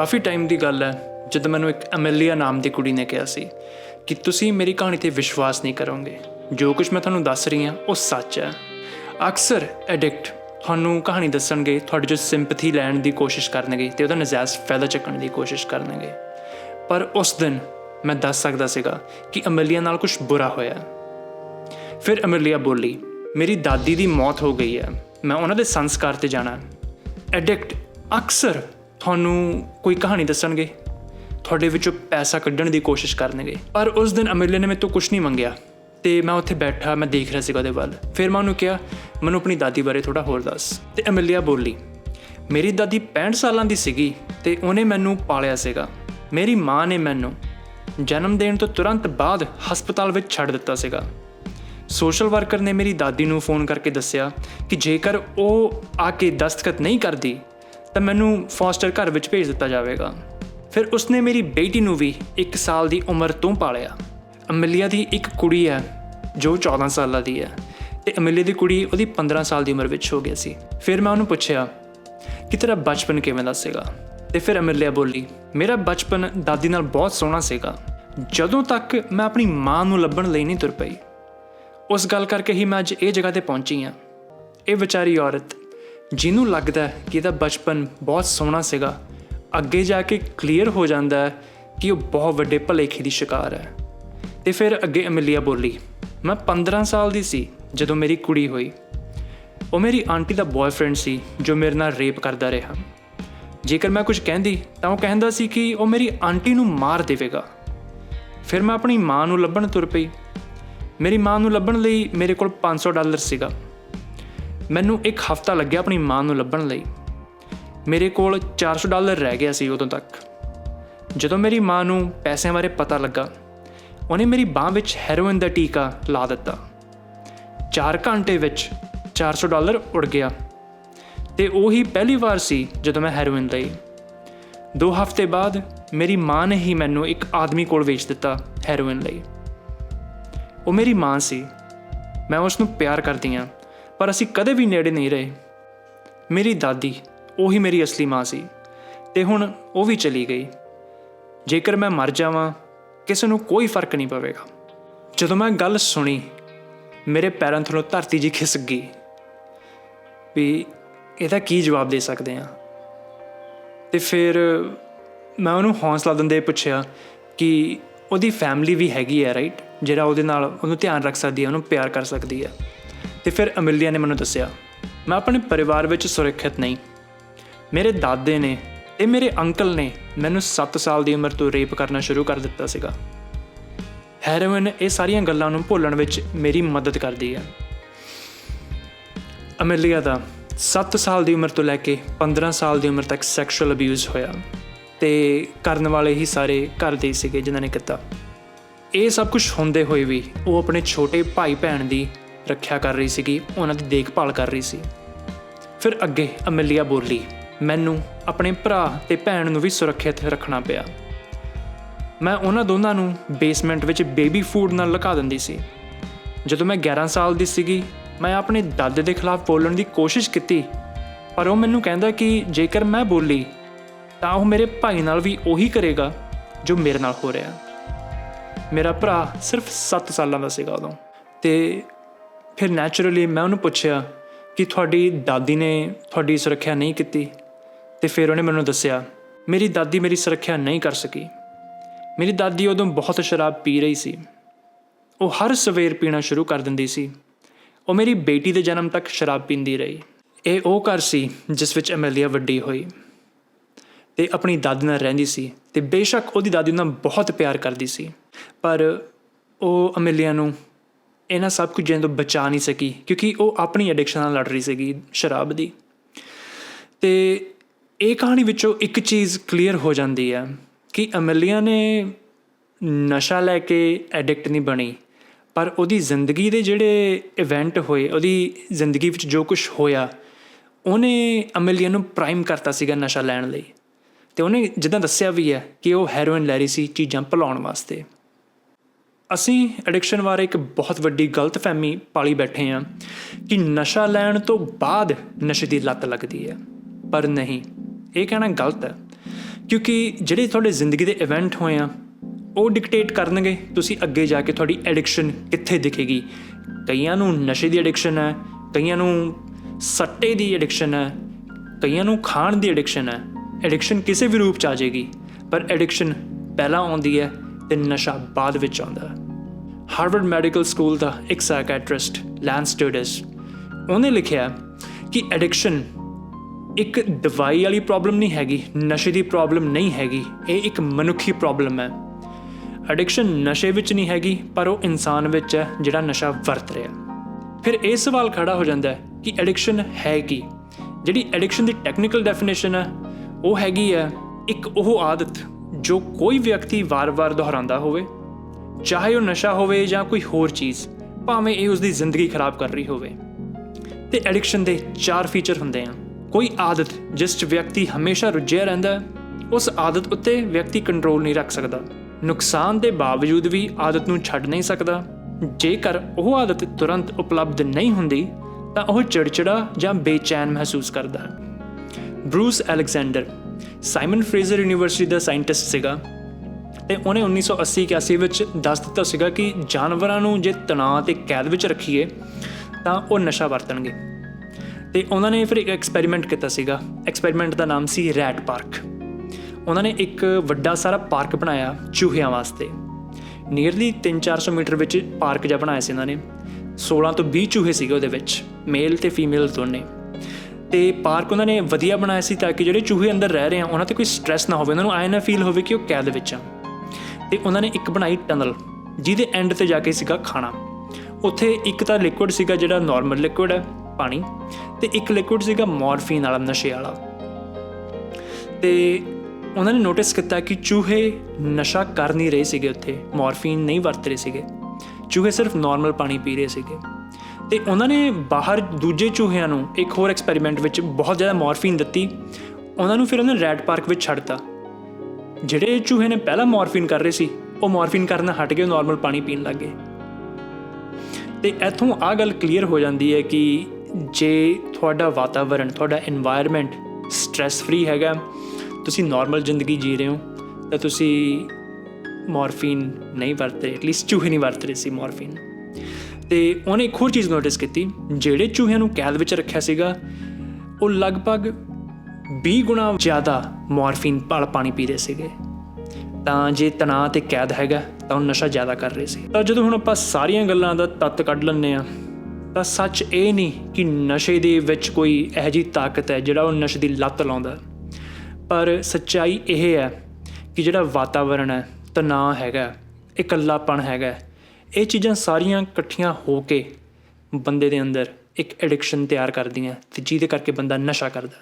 ਕਾਫੀ time ਦੀ ਗੱਲ ਹੈ, ਜਦੋਂ ਮੈਨੂੰ ਇੱਕ ਅਮੇਲੀਆ ਨਾਮ ਦੀ ਕੁੜੀ ਨੇ ਕਿਹਾ ਸੀ ਕਿ ਤੁਸੀਂ ਮੇਰੀ ਕਹਾਣੀ ਤੇ ਵਿਸ਼ਵਾਸ ਨਹੀਂ ਕਰੋਗੇ। ਜੋ ਕੁਝ ਮੈਂ ਤੁਹਾਨੂੰ ਦੱਸ ਰਹੀ ਹਾਂ, ਉਹ ਸੱਚ ਹੈ। ਅਕਸਰ ਐਡਿਕਟ ਤੁਹਾਨੂੰ ਕਹਾਣੀ ਦੱਸਣਗੇ, ਤੁਹਾਡੇ ਜੋ ਸਿੰਪਥੀ ਲੈਣ ਦੀ ਕੋਸ਼ਿਸ਼ ਕਰਨਗੇ ਤੇ ਉਹਦਾ ਨਜਾਇਜ਼ ਫਾਇਦਾ ਚੱਕਣ ਦੀ ਕੋਸ਼ਿਸ਼ ਕਰਨਗੇ। ਪਰ ਉਸ ਦਿਨ ਮੈਂ ਦੱਸ ਸਕਦਾ ਸੀਗਾ ਕਿ ਅਮੇਲੀਆ ਨਾਲ ਕੁਝ ਬੁਰਾ ਹੋਇਆ। ਫਿਰ ਅਮੇਲੀਆ ਬੋਲੀ, ਮੇਰੀ ਦਾਦੀ ਦੀ ਮੌਤ ਹੋ ਗਈ ਹੈ। ਮੈਂ ਉਹਨਾਂ ਦੇ ਸੰਸਕਾਰ ਤੇ ਜਾਣਾ ਐਡਿਕਟ ਅਕਸਰ ਤੁਹਾਨੂੰ ਕੋਈ ਕਹਾਣੀ ਦੱਸਣਗੇ? ਤੁਹਾਡੇ ਵਿੱਚੋਂ ਪੈਸਾ ਕੱਢਣ ਦੀ ਕੋਸ਼ਿਸ਼ ਕਰਨਗੇ। ਪਰ ਉਸ ਦਿਨ ਅਮੇਲੀਆ ਨੇ ਮੇਰੇ ਤੋਂ ਕੁਝ ਨਹੀਂ ਮੰਗਿਆ ਤੇ ਮੈਂ ਉੱਥੇ ਬੈਠਾ, ਮੈਂ ਦੇਖ ਰਿਹਾ ਸੀਗਾ ਉਹਦੇ ਵੱਲ। ਫਿਰ ਮੈਂ ਉਹਨੂੰ ਕਿਹਾ, ਮੈਨੂੰ ਆਪਣੀ ਦਾਦੀ ਬਾਰੇ ਥੋੜਾ ਹੋਰ ਦੱਸ। ਤੇ ਅਮੇਲੀਆ ਬੋਲੀ, ਮੇਰੀ ਦਾਦੀ 65 ਸਾਲਾਂ ਦੀ ਸੀਗੀ ਤੇ ਉਹਨੇ ਮੈਨੂੰ ਪਾਲਿਆ ਸੀਗਾ। ਮੇਰੀ ਮਾਂ ਨੇ ਮੈਨੂੰ ਜਨਮ ਦੇਣ ਤੋਂ ਤੁਰੰਤ ਬਾਅਦ ਹਸਪਤਾਲ ਵਿੱਚ ਛੱਡ ਦਿੱਤਾ ਸੀਗਾ। ਸੋਸ਼ਲ ਵਰਕਰ ਨੇ ਮੇਰੀ ਦਾਦੀ ਨੂੰ ਫੋਨ ਕਰਕੇ ਦੱਸਿਆ ਕਿ ਜੇਕਰ ਉਹ ਆ ਕੇ ਦਸਤਖਤ ਨਹੀਂ ਕਰਦੀ ਤਾਂ ਮੈਨੂੰ ਫੋਸਟਰ ਘਰ ਵਿੱਚ ਭੇਜ ਦਿੱਤਾ ਜਾਵੇਗਾ। ਫਿਰ ਉਸਨੇ ਮੇਰੀ ਬੇਟੀ ਨੂੰ ਵੀ 1 ਸਾਲ ਦੀ ਉਮਰ ਤੋਂ ਪਾਲਿਆ। ਅਮਲੀਆ ਦੀ ਇੱਕ ਕੁੜੀ ਹੈ, ਜੋ 14 ਸਾਲਾਂ ਦੀ ਹੈ। ਤੇ ਅਮਲੀਆ ਦੀ ਕੁੜੀ ਉਹਦੀ 15 ਸਾਲ ਦੀ ਉਮਰ ਵਿੱਚ ਹੋ ਗਈ ਸੀ। ਫਿਰ ਮੈਂ ਉਹਨੂੰ ਪੁੱਛਿਆ, ਕਿ ਤੇਰਾ ਬਚਪਨ ਕਿਵੇਂ ਦਾ ਸੀਗਾ? ਤੇ ਫਿਰ ਅਮਲੀਆ ਬੋਲੀ, ਮੇਰਾ ਬਚਪਨ ਦਾਦੀ ਨਾਲ ਬਹੁਤ ਸੋਹਣਾ ਸੀਗਾ। ਜਦੋਂ ਤੱਕ ਮੈਂ ਆਪਣੀ ਮਾਂ ਨੂੰ ਲੱਭਣ ਲਈ ਨਹੀਂ ਤੁਰ ਪਈ। ਉਸ ਗੱਲ ਕਰਕੇ ਹੀ ਮੈਂ ਅੱਜ ਇਹ ਜਗ੍ਹਾ ਤੇ ਪਹੁੰਚੀ ਹਾਂ। ਇਹ ਵਿਚਾਰੀ ਔਰਤ ਜਿਹਨੂੰ ਲੱਗਦਾ ਹੈ ਕਿ ਇਹਦਾ ਬਚਪਨ ਬਹੁਤ ਸੋਹਣਾ ਸੀਗਾ, ਅੱਗੇ ਜਾ ਕੇ ਕਲੀਅਰ ਹੋ ਜਾਂਦਾ ਹੈ ਕਿ ਉਹ ਬਹੁਤ ਵੱਡੇ ਭਲੇਖੇ ਦੀ ਸ਼ਿਕਾਰ ਹੈ। ਤੇ ਫਿਰ ਅੱਗੇ ਅਮਲੀਆ ਬੋਲੀ, ਮੈਂ 15 ਸਾਲ ਦੀ ਸੀ ਜਦੋਂ ਮੇਰੀ ਕੁੜੀ ਹੋਈ। ਉਹ ਮੇਰੀ ਆਂਟੀ ਦਾ ਬॉयਫ੍ਰੈਂਡ ਸੀ ਜੋ ਮੇਰੇ ਨਾਲ ਰੇਪ ਕਰਦਾ ਰਿਹਾ। ਜੇਕਰ ਮੈਂ ਕੁਝ ਕਹਿੰਦੀ ਤਾਂ ਉਹ ਕਹਿੰਦਾ ਸੀ ਕਿ ਉਹ ਮੇਰੀ ਆਂਟੀ ਨੂੰ ਮਾਰ ਦੇਵੇਗਾ। ਫਿਰ ਮੈਂ ਆਪਣੀ ਮਾਂ ਨੂੰ ਲੱਭਣ ਤੁਰ ਪਈ। ਮੇਰੀ ਮਾਂ ਨੂੰ ਲੱਭਣ ਲਈ ਮੇਰੇ ਕੋਲ 500 ਡਾਲਰ ਸੀਗਾ। ਮੈਨੂੰ ਇੱਕ ਹਫ਼ਤਾ ਲੱਗਿਆ ਆਪਣੀ ਮਾਂ ਨੂੰ ਲੱਭਣ ਲਈ। ਮੇਰੇ ਕੋਲ 400 ਡਾਲਰ ਰਹਿ ਗਿਆ ਸੀ ਉਦੋਂ ਤੱਕ। ਜਦੋਂ ਮੇਰੀ ਮਾਂ ਨੂੰ ਪੈਸਿਆਂ ਬਾਰੇ ਪਤਾ ਲੱਗਾ, ਉਹਨੇ ਮੇਰੀ ਬਾਹ ਵਿੱਚ ਹੈਰੋਇਨ ਦਾ ਟੀਕਾ ਲਾ ਦਿੱਤਾ। 4 ਘੰਟੇ ਵਿੱਚ 400 ਡਾਲਰ ਉੜ ਗਿਆ। ਤੇ ਉਹੀ ਪਹਿਲੀ ਵਾਰ ਸੀ ਜਦੋਂ ਮੈਂ ਹੈਰੋਇਨ ਲਈ। ਦੋ ਹਫ਼ਤੇ ਬਾਅਦ ਮੇਰੀ ਮਾਂ ਨੇ ਹੀ ਮੈਨੂੰ ਇੱਕ ਆਦਮੀ ਕੋਲ ਵੇਚ ਦਿੱਤਾ ਹੈਰੋਇਨ ਲਈ। ਉਹ ਮੇਰੀ ਮਾਂ ਸੀ। ਮੈਂ ਉਸ ਨੂੰ ਪਿਆਰ ਕਰਦੀ ਹਾਂ। ਪਰ ਅਸੀਂ ਕਦੇ ਵੀ ਨੇੜੇ ਨਹੀਂ ਰਹੇ। ਮੇਰੀ ਦਾਦੀ, ਉਹੀ ਮੇਰੀ ਅਸਲੀ ਮਾਂ ਸੀ ਤੇ ਹੁਣ ਉਹ ਵੀ ਚਲੀ ਗਈ। ਜੇਕਰ ਮੈਂ ਮਰ ਜਾਵਾਂ, ਕਿਸੇ ਨੂੰ ਕੋਈ ਫ਼ਰਕ ਨਹੀਂ ਪਵੇਗਾ। ਜਦੋਂ ਮੈਂ ਗੱਲ ਸੁਣੀ, ਮੇਰੇ ਪੈਰਾਂ ਥੱਲੋਂ ਧਰਤੀ ਜੀ ਖਿਸਕ ਗਈ। ਵੀ ਇਹਦਾ ਕੀ ਜਵਾਬ ਦੇ ਸਕਦੇ ਆ ਤੇ ਫਿਰ ਮੈਂ ਉਹਨੂੰ ਹੌਸਲਾ ਦਿੰਦੇ ਪੁੱਛਿਆ ਕਿ ਉਹਦੀ ਫੈਮਿਲੀ ਵੀ ਹੈਗੀ ਹੈ ਰਾਈਟ ਜਿਹੜਾ ਉਹਦੇ ਨਾਲ ਉਹਨੂੰ ਧਿਆਨ ਰੱਖ ਸਕਦੀ ਹੈ, ਉਹਨੂੰ ਪਿਆਰ ਕਰ ਸਕਦੀ ਹੈ। ਤੇ ਫਿਰ ਅਮਿਲਿਆ ਨੇ ਮੈਨੂੰ ਦੱਸਿਆ, ਮੈਂ ਆਪਣੇ ਪਰਿਵਾਰ ਵਿੱਚ ਸੁਰੱਖਿਅਤ ਨਹੀਂ। ਮੇਰੇ ਦਾਦੇ ਨੇ ਤੇ ਮੇਰੇ ਅੰਕਲ ਨੇ ਮੈਨੂੰ 7 ਸਾਲ ਦੀ ਉਮਰ ਤੋਂ ਰੇਪ ਕਰਨਾ ਸ਼ੁਰੂ ਕਰ ਦਿੱਤਾ ਸੀਗਾ। ਹੈਰੋਇਨ ਇਹ ਸਾਰੀਆਂ ਗੱਲਾਂ ਨੂੰ ਭੁੱਲਣ ਵਿੱਚ ਮੇਰੀ ਮਦਦ ਕਰਦੀ ਹੈ। ਅਮੇਲੀਆ ਦਾ 7 ਸਾਲ ਦੀ ਉਮਰ ਤੋਂ ਲੈ ਕੇ 15 ਸਾਲ ਦੀ ਉਮਰ ਤੱਕ ਸੈਕਸ਼ੂਅਲ ਅਬਿਊਜ਼ ਹੋਇਆ ਤੇ ਕਰਨ ਵਾਲੇ ਹੀ ਸਾਰੇ ਘਰ ਦੇ ਸੀਗੇ ਜਿਨ੍ਹਾਂ ਨੇ ਕੀਤਾ। ਇਹ ਸਭ ਕੁਝ ਹੁੰਦੇ ਹੋਏ ਵੀ ਉਹ ਆਪਣੇ ਛੋਟੇ ਭਾਈ ਭੈਣ ਦੀ ਰੱਖਿਆ ਕਰ ਰਹੀ ਸੀਗੀ, ਉਹਨਾਂ ਦੀ ਦੇਖਭਾਲ ਕਰ ਰਹੀ ਸੀ। ਫਿਰ ਅੱਗੇ ਅਮਲੀਆ ਬੋਲੀ, ਮੈਨੂੰ ਆਪਣੇ ਭਰਾ ਤੇ ਭੈਣ ਨੂੰ ਵੀ ਸੁਰੱਖਿਅਤ ਰੱਖਣਾ ਪਿਆ। ਮੈਂ ਉਹਨਾਂ ਦੋਨਾਂ ਨੂੰ ਬੇਸਮੈਂਟ ਵਿੱਚ ਬੇਬੀ ਫੂਡ ਨਾਲ ਲਗਾ ਦਿੰਦੀ ਸੀ। ਜਦੋਂ ਮੈਂ 11 ਸਾਲ ਦੀ ਸੀਗੀ, ਮੈਂ ਆਪਣੇ ਦਾਦੇ ਦੇ ਖਿਲਾਫ ਬੋਲਣ ਦੀ ਕੋਸ਼ਿਸ਼ ਕੀਤੀ, ਪਰ ਉਹ ਮੈਨੂੰ ਕਹਿੰਦਾ ਕਿ ਜੇਕਰ ਮੈਂ ਬੋਲੀ, ਤਾਂ ਉਹ ਮੇਰੇ ਭਾਈ ਨਾਲ ਵੀ ਉਹੀ ਕਰੇਗਾ ਜੋ ਮੇਰੇ ਨਾਲ ਹੋ ਰਿਹਾ। ਮੇਰਾ ਭਰਾ ਸਿਰਫ 7 ਸਾਲਾਂ ਦਾ ਸੀਗਾ ਉਦੋਂ ਤੇ ਫਿਰ ਨੈਚੁਰਲੀ ਮੈਂ ਉਹਨੂੰ ਪੁੱਛਿਆ ਕਿ ਤੁਹਾਡੀ ਦਾਦੀ ਨੇ ਤੁਹਾਡੀ ਸੁਰੱਖਿਆ ਨਹੀਂ ਕੀਤੀ? ਤੇ ਫਿਰ ਉਹਨੇ ਮੈਨੂੰ ਦੱਸਿਆ, ਮੇਰੀ ਦਾਦੀ ਮੇਰੀ ਸੁਰੱਖਿਆ ਨਹੀਂ ਕਰ ਸਕੀ। ਮੇਰੀ ਦਾਦੀ ਉਦੋਂ ਬਹੁਤ ਸ਼ਰਾਬ ਪੀ ਰਹੀ ਸੀ। ਉਹ ਹਰ ਸਵੇਰ ਪੀਣਾ ਸ਼ੁਰੂ ਕਰ ਦਿੰਦੀ ਸੀ। ਉਹ ਮੇਰੀ ਬੇਟੀ ਦੇ ਜਨਮ ਤੱਕ ਸ਼ਰਾਬ ਪੀਂਦੀ ਰਹੀ। ਇਹ ਉਹ ਘਰ ਸੀ ਜਿਸ ਵਿੱਚ ਅਮੇਲੀਆ ਵੱਡੀ ਹੋਈ। ਤੇ ਆਪਣੀ ਦਾਦੀ ਨਾਲ ਰਹਿੰਦੀ ਸੀ ਤੇ ਬੇਸ਼ੱਕ ਉਹਦੀ ਦਾਦੀ ਨਾਲ ਬਹੁਤ ਪਿਆਰ ਕਰਦੀ ਸੀ। ਪਰ ਉਹ ਅਮੇਲੀਆ ਨੂੰ ਇਹਨਾਂ ਸਭ ਕੁਝ ਤੋਂ ਬਚਾ ਨਹੀਂ ਸਕੀ, ਕਿਉਂਕਿ ਉਹ ਆਪਣੀ ਐਡਿਕਸ਼ਨ ਨਾਲ ਲੜ ਰਹੀ ਸੀਗੀ, ਸ਼ਰਾਬ ਦੀ। ਤੇ ਇਹ ਕਹਾਣੀ ਵਿੱਚੋਂ ਇੱਕ ਚੀਜ਼ ਕਲੀਅਰ ਹੋ ਜਾਂਦੀ ਹੈ ਕਿ ਅਮੇਲੀਆ ਨੇ ਨਸ਼ਾ ਲੈ ਕੇ ਐਡਿਕਟ ਨਹੀਂ ਬਣੀ, ਪਰ ਉਹਦੀ ਜ਼ਿੰਦਗੀ ਦੇ ਜਿਹੜੇ ਇਵੈਂਟ ਹੋਏ, ਉਹਦੀ ਜ਼ਿੰਦਗੀ ਵਿੱਚ ਜੋ ਕੁਝ ਹੋਇਆ, ਉਹਨੇ ਅਮੇਲੀਆ ਨੂੰ ਪ੍ਰਾਈਮ ਕਰਤਾ ਸੀਗਾ ਨਸ਼ਾ ਲੈਣ ਲਈ। ਤੇ ਉਹਨੇ ਜਿੱਦਾਂ ਦੱਸਿਆ ਵੀ ਹੈ ਕਿ ਉਹ ਹੈਰੋਇਨ ਲੈ ਰਹੀ ਸੀ ਚੀਜ਼ਾਂ ਭੁਲਾਉਣ ਵਾਸਤੇ। ਅਸੀਂ ਐਡਿਕਸ਼ਨ ਬਾਰੇ ਇੱਕ ਬਹੁਤ ਵੱਡੀ ਗਲਤਫਹਿਮੀ ਪਾਲੀ ਬੈਠੇ ਹਾਂ ਕਿ ਨਸ਼ਾ ਲੈਣ ਤੋਂ ਬਾਅਦ ਨਸ਼ੇ ਦੀ ਲੱਤ ਲੱਗਦੀ ਹੈ। ਪਰ ਨਹੀਂ, ਇਹ ਕਹਿਣਾ ਗਲਤ ਹੈ, ਕਿਉਂਕਿ ਜਿਹੜੇ ਤੁਹਾਡੇ ਜ਼ਿੰਦਗੀ ਦੇ ਇਵੈਂਟ ਹੋਏ ਆ, ਉਹ ਡਿਕਟੇਟ ਕਰਨਗੇ, ਤੁਸੀਂ ਅੱਗੇ ਜਾ ਕੇ ਤੁਹਾਡੀ ਐਡਿਕਸ਼ਨ ਕਿੱਥੇ ਦਿਖੇਗੀ। ਕਈਆਂ ਨੂੰ ਨਸ਼ੇ ਦੀ ਐਡਿਕਸ਼ਨ ਹੈ, ਕਈਆਂ ਨੂੰ ਸੱਟੇ ਦੀ ਐਡਿਕਸ਼ਨ ਹੈ, ਕਈਆਂ ਨੂੰ ਖਾਣ ਦੀ ਐਡਿਕਸ਼ਨ ਹੈ। ਐਡਿਕਸ਼ਨ ਕਿਸੇ ਵੀ ਰੂਪ ਚ ਆ ਜਾਏਗੀ, ਪਰ ਐਡਿਕਸ਼ਨ ਪਹਿਲਾਂ ਆਉਂਦੀ ਹੈ ਤੇ ਨਸ਼ਾ ਬਾਅਦ ਵਿੱਚ ਆਉਂਦਾ ਹੈ। ਹਾਰਵਰਡ ਮੈਡੀਕਲ ਸਕੂਲ ਦਾ ਇੱਕ ਸਾਈਕੈਟ੍ਰਿਸਟ ਲੈਂਸ ਸਟੂਡੈਂਟਸ ਉਹਨੇ ਲਿਖਿਆ ਕਿ ਐਡਿਕਸ਼ਨ ਇੱਕ ਦਵਾਈ ਵਾਲੀ ਪ੍ਰੋਬਲਮ ਨਹੀਂ ਹੈਗੀ, ਨਸ਼ੇ ਦੀ ਪ੍ਰੋਬਲਮ ਨਹੀਂ ਹੈਗੀ, ਇਹ ਇੱਕ ਮਨੁੱਖੀ ਪ੍ਰੋਬਲਮ ਹੈ। ਐਡਿਕਸ਼ਨ ਨਸ਼ੇ ਵਿੱਚ ਨਹੀਂ ਹੈਗੀ, ਪਰ ਉਹ ਇਨਸਾਨ ਵਿੱਚ ਹੈ, ਜਿਹੜਾ ਨਸ਼ਾ ਵਰਤ ਰਿਹਾ ਫਿਰ ਇਹ ਸਵਾਲ ਖੜਾ ਹੋ ਜਾਂਦਾ ਹੈ ਕਿ ਐਡਿਕਸ਼ਨ ਹੈ ਕੀ? ਜਿਹੜੀ ਐਡਿਕਸ਼ਨ ਦੀ ਟੈਕਨੀਕਲ ਡੈਫੀਨੇਸ਼ਨ ਹੈ, ਉਹ ਹੈਗੀ ਹੈ ਇੱਕ ਉਹ ਆਦਤ ਜੋ ਕੋਈ ਵਿਅਕਤੀ ਵਾਰ-ਵਾਰ ਦੁਹਰਾਉਂਦਾ ਹੋਵੇ, ਚਾਹੇ ਉਹ ਨਸ਼ਾ ਹੋਵੇ ਜਾਂ ਕੋਈ ਹੋਰ ਚੀਜ਼, ਭਾਵੇਂ ਇਹ ਉਸ ਦੀ ਜ਼ਿੰਦਗੀ ਖਰਾਬ ਕਰ ਰਹੀ ਹੋਵੇ। ਤੇ ਐਡਿਕਸ਼ਨ ਦੇ ਚਾਰ ਫੀਚਰ ਹੁੰਦੇ ਆ। ਕੋਈ ਆਦਤ ਜਿਸ 'ਚ ਵਿਅਕਤੀ ਹਮੇਸ਼ਾ ਰੁੱਝਿਆ ਰਹਿੰਦਾ ਹੈ, ਉਸ ਆਦਤ ਉੱਤੇ ਵਿਅਕਤੀ ਕੰਟਰੋਲ ਨਹੀਂ ਰੱਖ ਸਕਦਾ। ਨੁਕਸਾਨ ਦੇ ਬਾਵਜੂਦ ਵੀ ਆਦਤ ਨੂੰ ਛੱਡ ਨਹੀਂ ਸਕਦਾ। ਜੇਕਰ ਉਹ ਆਦਤ ਤੁਰੰਤ ਉਪਲਬਧ ਨਹੀਂ ਹੁੰਦੀ, ਤਾਂ ਉਹ ਚਿੜਚਿੜਾ ਜਾਂ ਬੇਚੈਨ ਮਹਿਸੂਸ ਕਰਦਾ ਹੈ। Bruce Alexander Simon Fraser university ਦਾ ਸਾਇੰਟਿਸਟ ਸੀਗਾ ਤੇ ਉਹਨੇ 1980-81 ਵਿੱਚ ਦੱਸ ਦਿੱਤਾ ਸੀਗਾ ਕਿ ਜਾਨਵਰਾਂ ਨੂੰ ਜੇ ਤਣਾਅ ਤੇ ਕੈਦ ਵਿੱਚ ਰੱਖੀਏ, ਤਾਂ ਉਹ ਨਸ਼ਾ ਵਰਤਣਗੇ। ਤੇ ਉਹਨਾਂ ਨੇ ਫਿਰ ਇੱਕ ਐਕਸਪੈਰੀਮੈਂਟ ਕੀਤਾ ਸੀਗਾ। ਐਕਸਪੈਰੀਮੈਂਟ ਦਾ ਨਾਮ ਸੀ ਰੈਟ ਪਾਰਕ ਉਹਨਾਂ ਨੇ ਇੱਕ ਵੱਡਾ ਸਾਰਾ ਪਾਰਕ ਬਣਾਇਆ ਚੂਹਿਆਂ ਵਾਸਤੇ। ਨੀਅਰਲੀ 3-400 ਮੀਟਰ ਵਿੱਚ ਪਾਰਕ ਜਿਹਾ ਬਣਾਇਆ ਸੀ ਉਹਨਾਂ ਨੇ। 16 ਤੋਂ 20 ਚੂਹੇ ਸੀਗੇ ਉਹਦੇ ਵਿੱਚ ਮੇਲ ਤੇ ਫੀਮੇਲ ਦੋਨੇ। ਤੇ ਪਾਰਕ ਉਹਨਾਂ ਨੇ ਵਧੀਆ ਬਣਾਇਆ ਸੀ ਤਾਂ ਕਿ ਜਿਹੜੇ ਚੂਹੇ ਅੰਦਰ ਰਹਿ ਰਹੇ ਆ, ਉਹਨਾਂ ਤੇ ਕੋਈ ਸਟ੍ਰੈਸ ਨਾ ਹੋਵੇ। ਉਹਨਾਂ ਨੂੰ ਆਏ ਨਾ ਫੀਲ ਹੋਵੇ ਕਿ ਉਹ ਕੈਦ ਵਿੱਚ ਆ। ਤੇ ਉਹਨਾਂ ਨੇ ਇੱਕ ਬਣਾਈ ਟਨਲ ਜਿਹਦੇ ਐਂਡ ਤੇ ਜਾ ਕੇ ਸੀਗਾ ਖਾਣਾ। ਉੱਥੇ ਇੱਕ ਤਾਂ ਲਿਕੁਇਡ ਸੀਗਾ ਜਿਹੜਾ ਨਾਰਮਲ ਲਿਕੁਇਡ ਹੈ, ਪਾਣੀ, ਤੇ ਇੱਕ ਲਿਕੁਇਡ ਸੀਗਾ ਮੋਰਫੀਨ ਵਾਲਾ, ਨਸ਼ੇ ਵਾਲਾ। ਤੇ ਉਹਨਾਂ ਨੇ ਨੋਟਿਸ ਕੀਤਾ ਕਿ ਚੂਹੇ ਨਸ਼ਾ ਕਰ ਨਹੀਂ ਰਹੇ ਸੀਗੇ ਉੱਥੇ ਮੋਰਫੀਨ ਨਹੀਂ ਵਰਤ ਰਹੇ ਸੀਗੇ। ਚੂਹੇ ਸਿਰਫ ਨਾਰਮਲ ਪਾਣੀ ਪੀ ਰਹੇ ਸੀਗੇ। ਤੇ ਉਹਨਾਂ ਨੇ ਬਾਹਰ ਦੂਜੇ ਚੂਹਿਆਂ ਨੂੰ ਇੱਕ ਹੋਰ ਐਕਸਪੈਰੀਮੈਂਟ ਵਿੱਚ ਬਹੁਤ ਜ਼ਿਆਦਾ ਮੋਰਫੀਨ ਦਿੱਤੀ। ਉਹਨਾਂ ਨੂੰ ਫਿਰ ਉਹਨਾਂ ਰੈਡ ਪਾਰਕ ਵਿੱਚ ਛੱਡਤਾ। ਜਿਹੜੇ ਚੂਹੇ ਨੇ ਪਹਿਲਾਂ ਮੋਰਫੀਨ ਕਰ ਰਹੇ ਸੀ, ਉਹ ਮੋਰਫੀਨ ਕਰਨਾ ਹਟ ਗਏ ਨਾਰਮਲ ਪਾਣੀ ਪੀਣ ਲੱਗ ਗਏ। ਤੇ ਇਥੋਂ ਆ ਗੱਲ ਕਲੀਅਰ ਹੋ ਜਾਂਦੀ ਹੈ ਕਿ ਜੇ ਤੁਹਾਡਾ ਵਾਤਾਵਰਣ, ਤੁਹਾਡਾ এনवायरमेंट ਸਟ्रेस ਫਰੀ ਹੈਗਾ, ਤੁਸੀਂ ਨਾਰਮਲ ਜ਼ਿੰਦਗੀ ਜੀ ਰਹੇ ਹੋ, ਤਾਂ ਤੁਸੀਂ ਮੋਰਫੀਨ ਨਹੀਂ ਵਰਤ ਰਹੇ ਐਟਲੀਸਟ ਚੂਹੇ ਨਹੀਂ ਵਰਤ ਰਹੇ ਸੀ ਮੋਰਫੀਨ ਤੇ ਉਹਨੇ ਇੱਕ ਹੋਰ ਚੀਜ਼ ਨੋਟਿਸ ਕੀਤੀ, ਜਿਹੜੇ ਚੂਹਿਆਂ ਨੂੰ ਕੈਦ ਵਿੱਚ ਰੱਖਿਆ ਸੀਗਾ, ਉਹ ਲਗਭਗ 20 ਗੁਣਾ ਜ਼ਿਆਦਾ ਮੋਰਫੀਨ ਵਾਲਾ ਪਾਣੀ ਪੀ ਰਹੇ ਸੀਗੇ। ਤਾਂ ਜੇ ਤਣਾਅ ਤੇ ਕੈਦ ਹੈਗਾ, ਤਾਂ ਉਹ ਨਸ਼ਾ ਜ਼ਿਆਦਾ ਕਰ ਰਹੇ ਸੀ। ਤਾਂ ਜਦੋਂ ਹੁਣ ਆਪਾਂ ਸਾਰੀਆਂ ਗੱਲਾਂ ਦਾ ਤੱਤ ਕੱਢ ਲੈਂਦੇ ਆ ਤਾਂ ਸੱਚ ਇਹ ਨਹੀਂ ਕਿ ਨਸ਼ੇ ਦੇ ਵਿੱਚ ਕੋਈ ਇਹੋ ਜਿਹੀ ਤਾਕਤ ਹੈ ਜਿਹੜਾ ਉਹ ਨਸ਼ੇ ਦੀ ਲੱਤ ਲਾਉਂਦਾ। ਪਰ ਸੱਚਾਈ ਇਹ ਹੈ ਕਿ ਜਿਹੜਾ ਵਾਤਾਵਰਣ ਹੈ, ਤਣਾਅ ਹੈਗਾ, ਇਕੱਲਾਪਣ ਹੈਗਾ ਇਹ ਚੀਜ਼ਾਂ ਸਾਰੀਆਂ ਇਕੱਠੀਆਂ ਹੋ ਕੇ ਬੰਦੇ ਦੇ ਅੰਦਰ ਇੱਕ ਐਡਿਕਸ਼ਨ ਤਿਆਰ ਕਰਦੀਆਂ ਅਤੇ ਜਿਹਦੇ ਕਰਕੇ ਬੰਦਾ ਨਸ਼ਾ ਕਰਦਾ।